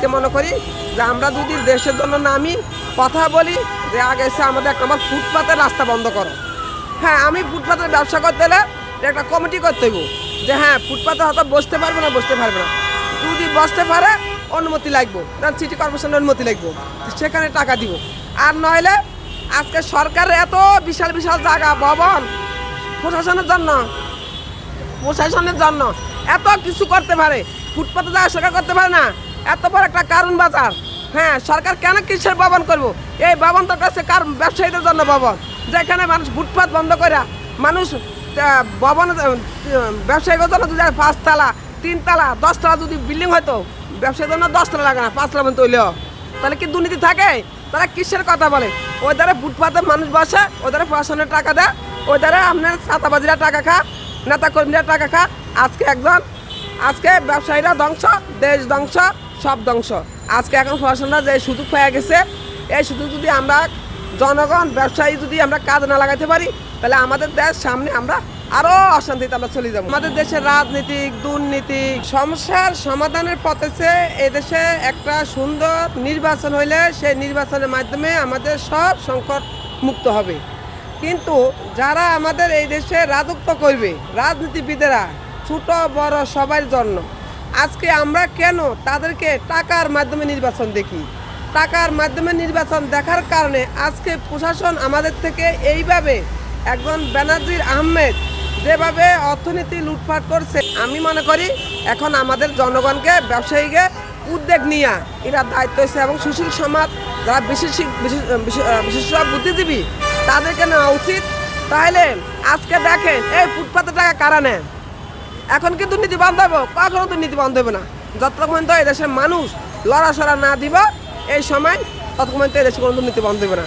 আজকে মনে করি যে আমরা যদি দেশের জন্য নামি, কথা বলি, যে আগে এসে আমাদের একটা আমার ফুটপাতের রাস্তা বন্ধ করো। হ্যাঁ আমি ফুটপাতের ব্যবসা করতে হলে একটা কমিটি করতে হইব যে হ্যাঁ ফুটপাতে হয়তো বসতে পারবে না, বসতে পারবে না। যদি বসতে পারে, অনুমতি লাগবো। কারণ সিটি কর্পোরেশনের অনুমতি লাগবো। সেখানে টাকা দিব। আর নইলে আজকে সরকারের এত বিশাল বিশাল জায়গা, ভবন, প্রশাসনের জন্য প্রশাসনের জন্য এত কিছু করতে পারে। ফুটপাতে যাওয়া সরকার করতে পারে না। এত বড় একটা কারণ বাজার। হ্যাঁ সরকার কেন কিসের ভবন করব? এই ভবন তো কাছে কারণ ব্যবসায়ীদের জন্য ভবন যেখানে মানুষ ফুটপাত বন্ধ করে মানুষ ভবন ব্যবসায়ীদের জন্য যদি পাঁচতলা, তিনতলা, দশতলা যদি বিল্ডিং হয়তো ব্যবসায়ীর জন্য দশতলা লাগে না, পাঁচতলা পর্যন্ত হইলেও। তাহলে কি দুর্নীতি থাকে? তারা কিসের কথা বলে? ওই দ্বারা ফুটপাতে মানুষ বসে, ওই দ্বারা প্রশাসনের টাকা দেয়, ওই দ্বারা আপনার ছাতাবাজিরা টাকা খা নেতা কর্মীরা টাকা খা। আজকে একজন আজকে ব্যবসায়ীরা ধ্বংস, দেশ ধ্বংস, সব ধ্বংস। আজকে এখন প্রশাসনরা যে সুযোগ পেয়ে গেছে, এই সুযোগ যদি আমরা, জনগণ, ব্যবসায়ী যদি আমরা কাজ না লাগাতে পারি, তাহলে আমাদের দেশ সামনে আমরা আরও অশান্তিতে আমরা চলে যাব। আমাদের দেশের রাজনীতিক দুর্নীতি সমস্যার সমাধানের পথেছে এদেশে একটা সুন্দর নির্বাচন হইলে সেই নির্বাচনের মাধ্যমে আমাদের সব সংকট মুক্ত হবে। কিন্তু যারা আমাদের এই দেশে রাজত্ব করবে, রাজনীতিবিদেরা ছোট, বড় সবার জন্য। আজকে আমরা কেন তাদেরকে টাকার মাধ্যমে নির্বাচন দেখি? টাকার মাধ্যমে নির্বাচন দেখার কারণে আজকে প্রশাসন আমাদের থেকে এইভাবে একজন ব্যানার্জির আহমেদ যেভাবে অর্থনীতি লুটপাট করছে, আমি মনে করি এখন আমাদের জনগণকে, ব্যবসায়ীকে উদ্যোগ নিয়ে এরা দায়িত্ব হয়েছে এবং সুশীল সমাজ, যারা বিশেষ বিশেষ বুদ্ধিজীবী, তাদেরকে নেওয়া উচিত। তাহলে আজকে দেখেন এই ফুটপাতের টাকা কারা নেন এখন কি দুর্নীতি বন্ধ হবে কখনো দুর্নীতি বন্ধ হবে না। যতক্ষণ পর্যন্ত এই দেশের মানুষ লড়াচড়া না দিব, এই সময় ততক্ষণ পর্যন্ত এই দেশে কোনো দুর্নীতি বন্ধ হবে না।